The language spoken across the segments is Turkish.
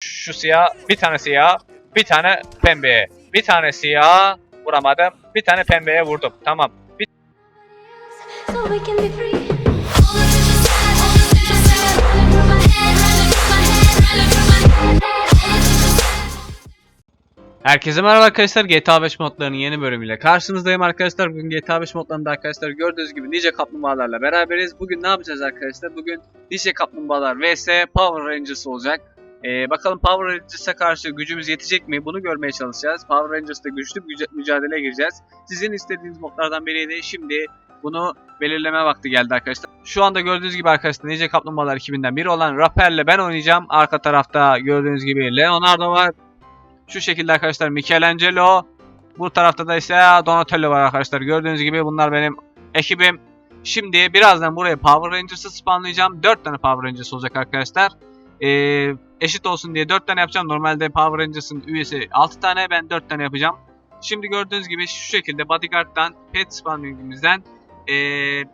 Şu siyah, bir tane siyah, bir tane pembeye. Bir tane siyah vuramadım. Bir tane pembeye vurdum. Tamam. Bir so we can be free. Herkese merhaba arkadaşlar GTA 5 modlarının yeni bölümüyle karşınızdayım arkadaşlar. Bugün GTA 5 modlarında arkadaşlar gördüğünüz gibi nice kaplumbağalarla beraberiz. Bugün ne yapacağız arkadaşlar? Bugün nice kaplumbağalar vs Power Rangers olacak. Ee, bakalım Power Rangers'a karşı gücümüz yetecek mi? Bunu görmeye çalışacağız. Power Rangers'la güçlü bir müca- mücadeleye gireceğiz. Sizin istediğiniz modlardan biriydi. Şimdi bunu belirleme vakti geldi arkadaşlar. Şu anda gördüğünüz gibi arkadaşlar Nice Kaplumbağalar ekibinden biri olan Rapper'le ben oynayacağım. Arka tarafta gördüğünüz gibi Leonardo var. Şu şekilde arkadaşlar Michelangelo. Bu tarafta da ise Donatello var arkadaşlar. Gördüğünüz gibi bunlar benim ekibim. Şimdi birazdan buraya Power Rangers'ı spawnlayacağım. 4 tane Power Rangers olacak arkadaşlar. Ee, eşit olsun diye 4 tane yapacağım. Normalde Power Rangers'ın üyesi 6 tane. Ben 4 tane yapacağım. Şimdi gördüğünüz gibi şu şekilde Bodyguard'dan Pet Spawning'imizden ee,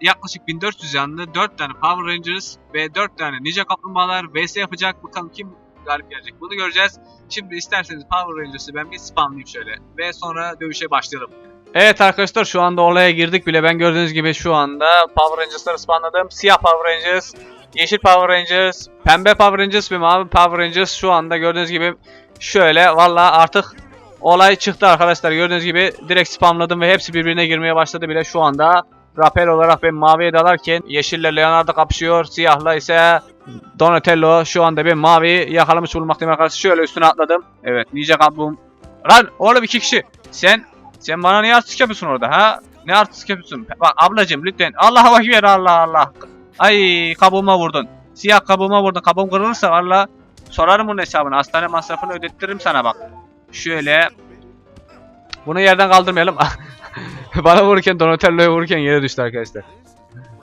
yaklaşık 1400 canlı 4 tane Power Rangers ve 4 tane Ninja Kaplumbağalar vs yapacak. Bakalım kim galip gelecek bunu göreceğiz. Şimdi isterseniz Power Rangers'ı ben bir spamlayayım şöyle ve sonra dövüşe başlayalım. Evet arkadaşlar şu anda olaya girdik bile. Ben gördüğünüz gibi şu anda Power Rangers'ları spamladım. Siyah Power Rangers, yeşil Power Rangers, pembe Power Rangers ve mavi Power Rangers şu anda gördüğünüz gibi şöyle valla artık olay çıktı arkadaşlar. Gördüğünüz gibi direkt spamladım ve hepsi birbirine girmeye başladı bile şu anda. Rappel olarak ben maviye dalarken yeşille Leonardo kapışıyor. Siyahla ise Donatello şu anda ben mavi yakalamış bulunmaktayım arkadaşlar. Şöyle üstüne atladım. Evet Ninja kabuğum. Lan oğlum iki kişi. Sen sen bana niye artistik yapıyorsun orada ha? Ne artistik yapıyorsun? Bak ablacım lütfen. Allah'a bak ver Allah Allah. Ay kabuğuma vurdun. Siyah kabuğuma vurdun. Kabuğum kırılırsa valla sorarım bunun hesabını. Hastane masrafını ödettiririm sana bak. Şöyle. Bunu yerden kaldırmayalım. bana vururken Donatello'ya vururken yere düştü arkadaşlar.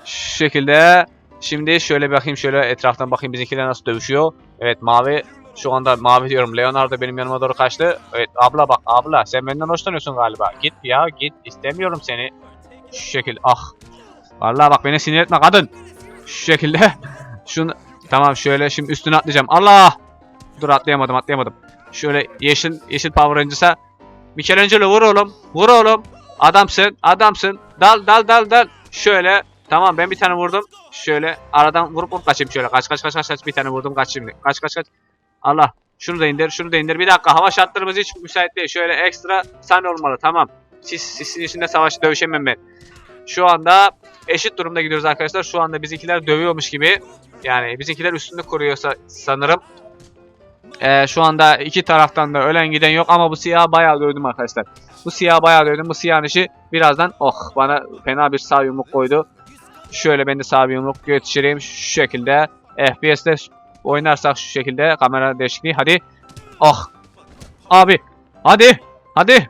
Şu şekilde. Şimdi şöyle bakayım şöyle etraftan bakayım bizimkiler nasıl dövüşüyor. Evet mavi şu anda mavi diyorum. Leonardo benim yanıma doğru kaçtı. Evet abla bak abla sen benden hoşlanıyorsun galiba. Git ya git istemiyorum seni. Şu şekil ah. Vallahi bak beni sinir etme kadın. Şu şekilde. Şunu tamam şöyle şimdi üstüne atlayacağım. Allah! Dur atlayamadım atlayamadım. Şöyle yeşil yeşil Power Rangers'a Michelangelo vur oğlum. Vur oğlum. Adamsın adamsın. Dal dal dal dal. Şöyle Tamam ben bir tane vurdum. Şöyle aradan vurup vurup kaçayım şöyle. Kaç kaç kaç kaç kaç bir tane vurdum kaç şimdi. Kaç kaç kaç. Allah. Şunu da indir, şunu da indir. Bir dakika hava şartlarımız hiç müsait değil. Şöyle ekstra sahne olmalı. Tamam. Siz sisin içinde savaş dövüşemem ben. Şu anda eşit durumda gidiyoruz arkadaşlar. Şu anda bizimkiler dövüyormuş gibi. Yani bizimkiler üstünlük kuruyorsa sanırım. Ee, şu anda iki taraftan da ölen giden yok ama bu siyah bayağı dövdüm arkadaşlar. Bu siyah bayağı dövdüm. Bu siyahın işi birazdan oh bana fena bir sağ yumruk koydu. Şöyle ben de sağ bir yumruk geçireyim şu şekilde. FPS'te oynarsak şu şekilde kamera değişikliği. Hadi. Oh. Abi. Hadi. Hadi.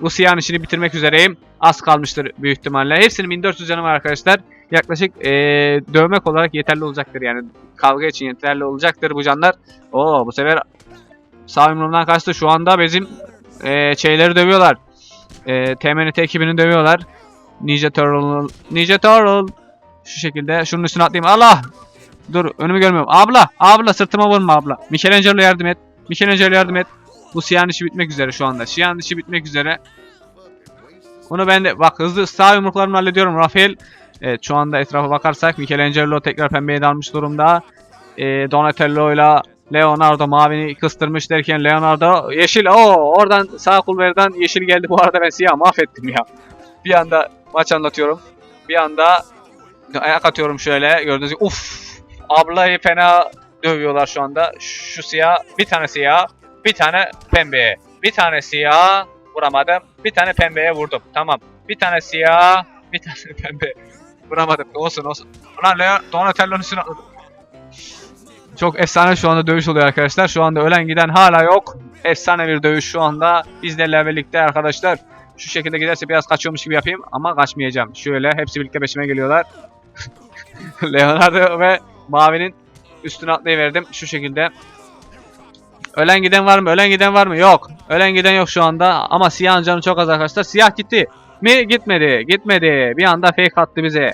Bu siyahın işini bitirmek üzereyim. Az kalmıştır büyük ihtimalle. Hepsinin 1400 canı var arkadaşlar. Yaklaşık eee, dövmek olarak yeterli olacaktır yani. Kavga için yeterli olacaktır bu canlar. Oo bu sefer sağ yumruğumdan kaçtı. Şu anda bizim eee şeyleri dövüyorlar. Eee TMNT ekibini dövüyorlar. Ninja Turtle. Ninja Turtle. Şu şekilde. Şunun üstüne atlayayım. Allah! Dur önümü görmüyorum. Abla! Abla sırtıma vurma abla. Michelangelo yardım et. Michelangelo yardım et. Bu siyahın işi bitmek üzere şu anda. Siyahın işi bitmek üzere. Bunu ben de bak hızlı sağ yumruklarımla hallediyorum. Rafael. Evet şu anda etrafa bakarsak Michelangelo tekrar pembeye dalmış durumda. Ee, Donatello ile Leonardo mavini kıstırmış derken Leonardo yeşil. Oo oradan sağ kulverden yeşil geldi. Bu arada ben siyah mahvettim ya. Bir anda maç anlatıyorum. Bir anda ayak atıyorum şöyle. Gördüğünüz gibi uf ablayı fena dövüyorlar şu anda. Şu siyah bir tane siyah bir tane pembeye. Bir tane siyah vuramadım. Bir tane pembeye vurdum. Tamam. Bir tane siyah bir tane pembe. Vuramadım. Olsun olsun. Ulan Leo Donatello'nun üstüne atladım. Çok efsane şu anda dövüş oluyor arkadaşlar. Şu anda ölen giden hala yok. Efsane bir dövüş şu anda. Bizlerle birlikte arkadaşlar. Şu şekilde giderse biraz kaçıyormuş gibi yapayım ama kaçmayacağım. Şöyle hepsi birlikte peşime geliyorlar. Leonardo ve Mavi'nin üstüne atlayıverdim şu şekilde. Ölen giden var mı? Ölen giden var mı? Yok. Ölen giden yok şu anda ama siyahın canı çok az arkadaşlar. Siyah gitti mi? Gitmedi. Gitmedi. Bir anda fake attı bize.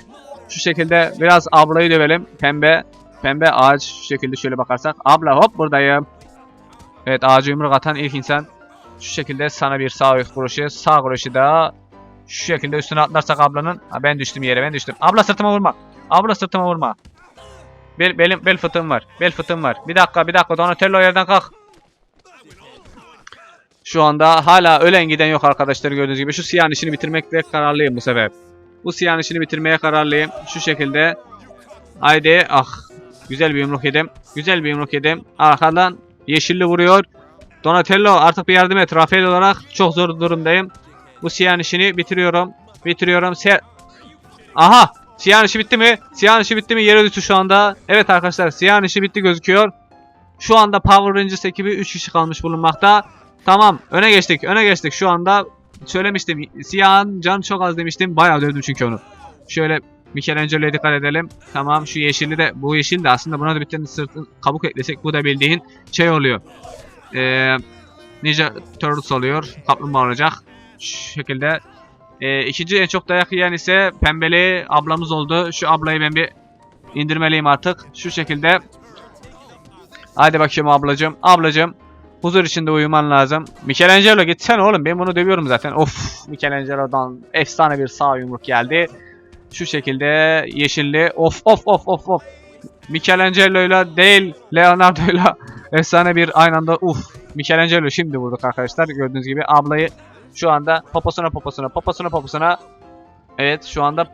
Şu şekilde biraz ablayı dövelim. Pembe. Pembe ağaç şu şekilde şöyle bakarsak. Abla hop buradayım. Evet ağaca yumruk atan ilk insan. Şu şekilde sana bir sağ vuruşu. Sağ vuruşu da şu şekilde üstüne atlarsak ablanın. Ha, ben düştüm yere ben düştüm. Abla sırtıma vurma. Abla sırtıma vurma. Bel, belim, bel fıtığım var. Bel fıtığım var. Bir dakika bir dakika Donatello yerden kalk. Şu anda hala ölen giden yok arkadaşlar gördüğünüz gibi. Şu siyahın işini bitirmekle kararlıyım bu sefer. Bu siyahın işini bitirmeye kararlıyım. Şu şekilde. Haydi ah. Güzel bir yumruk yedim. Güzel bir yumruk yedim. Arkadan yeşilli vuruyor. Donatello artık bir yardım et. Rafael olarak çok zor durumdayım. Bu siyahın işini bitiriyorum. Bitiriyorum. Se Aha! Siyahın işi bitti mi? Siyahın işi bitti mi? Yere düştü şu anda. Evet arkadaşlar siyahın işi bitti gözüküyor. Şu anda Power Rangers ekibi 3 kişi kalmış bulunmakta. Tamam öne geçtik öne geçtik şu anda söylemiştim siyahın canı çok az demiştim bayağı dövdüm çünkü onu. Şöyle Michelangelo'ya dikkat edelim. Tamam şu yeşilli de bu yeşil de aslında buna da bir tane sırtın kabuk eklesek bu da bildiğin şey oluyor. Ee, Ninja Turtles oluyor. Kaplumbağa olacak. Şu şekilde. Ee, ikinci en çok dayak yiyen ise pembeli ablamız oldu. Şu ablayı ben bir indirmeliyim artık. Şu şekilde. Hadi bakayım ablacım. Ablacım. Huzur içinde uyuman lazım. Michelangelo gitsene oğlum. Ben bunu dövüyorum zaten. Of. Michelangelo'dan efsane bir sağ yumruk geldi. Şu şekilde yeşilli. Of of of of of. Michelangelo'yla değil Leonardo'yla efsane bir aynı anda uf. Michelangelo şimdi vurduk arkadaşlar. Gördüğünüz gibi ablayı şu anda poposuna poposuna poposuna poposuna. Evet şu anda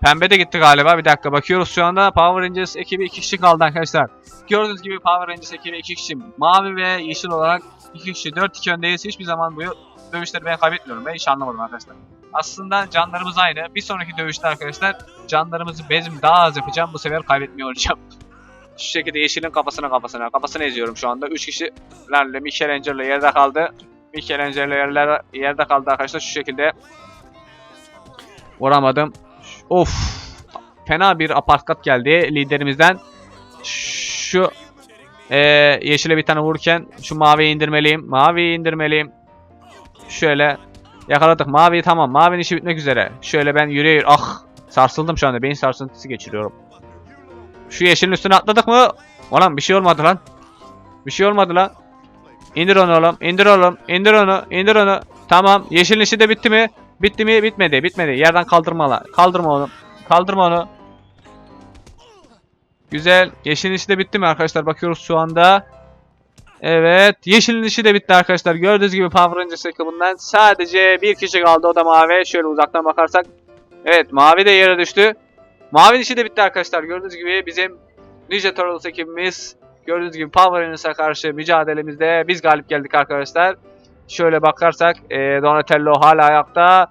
pembe de gitti galiba. Bir dakika bakıyoruz şu anda Power Rangers ekibi 2 kişi kaldı arkadaşlar. Gördüğünüz gibi Power Rangers ekibi 2 kişi. Mavi ve yeşil olarak 2 kişi. 4-2 öndeyiz. Hiçbir zaman bu dövüşleri ben kaybetmiyorum. Ben hiç anlamadım arkadaşlar. Aslında canlarımız aynı. Bir sonraki dövüşte arkadaşlar canlarımızı bezim daha az yapacağım. Bu sefer kaybetmiyor olacağım. Şu şekilde yeşilin kafasına kafasına kafasını eziyorum şu anda. 3 kişilerle Michelangelo yerde kaldı. Michelangelo yerler, yerde kaldı arkadaşlar şu şekilde. Vuramadım. Of. Fena bir aparkat geldi liderimizden. Şu eee yeşile bir tane vururken şu maviyi indirmeliyim. Maviyi indirmeliyim. Şöyle yakaladık. Mavi tamam. Mavinin işi bitmek üzere. Şöyle ben yürüyor. Ah sarsıldım şu anda. Beyin sarsıntısı geçiriyorum. Şu yeşilin üstüne atladık mı? Ulan bir şey olmadı lan. Bir şey olmadı lan. İndir onu oğlum. İndir oğlum. İndir onu. İndir onu. Tamam. Yeşilin işi de bitti mi? Bitti mi? Bitmedi. Bitmedi. Yerden kaldırma. Kaldırma onu. Kaldırma onu. Güzel. Yeşilin işi de bitti mi arkadaşlar? Bakıyoruz şu anda. Evet. Yeşilin işi de bitti arkadaşlar. Gördüğünüz gibi Power Rangers ekibinden sadece bir kişi kaldı. O da mavi. Şöyle uzaktan bakarsak. Evet. Mavi de yere düştü. Mavinin işi de bitti arkadaşlar. Gördüğünüz gibi bizim Ninja Turtles ekibimiz gördüğünüz gibi Power Rangers'a karşı mücadelemizde biz galip geldik arkadaşlar. Şöyle bakarsak e, Donatello hala ayakta.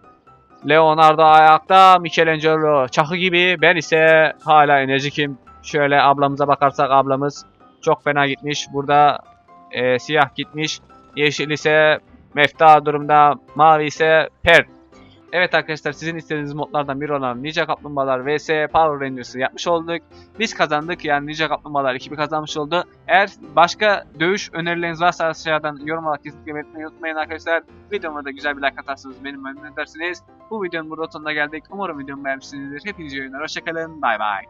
Leonardo ayakta. Michelangelo çakı gibi. Ben ise hala enerjikim. Şöyle ablamıza bakarsak ablamız çok fena gitmiş. Burada e, siyah gitmiş. Yeşil ise mefta durumda. Mavi ise pert. Evet arkadaşlar sizin istediğiniz modlardan biri olan Ninja Kaplumbağalar vs Power Rangers'ı yapmış olduk. Biz kazandık yani Ninja Kaplumbağalar ekibi kazanmış oldu. Eğer başka dövüş önerileriniz varsa aşağıdan yorum olarak belirtmeyi unutmayın arkadaşlar. Videoma da güzel bir like atarsanız benim memnun edersiniz. Bu videonun burada sonuna geldik. Umarım videomu beğenmişsinizdir. Hepinize iyi oyunlar. Hoşçakalın. Bay bay.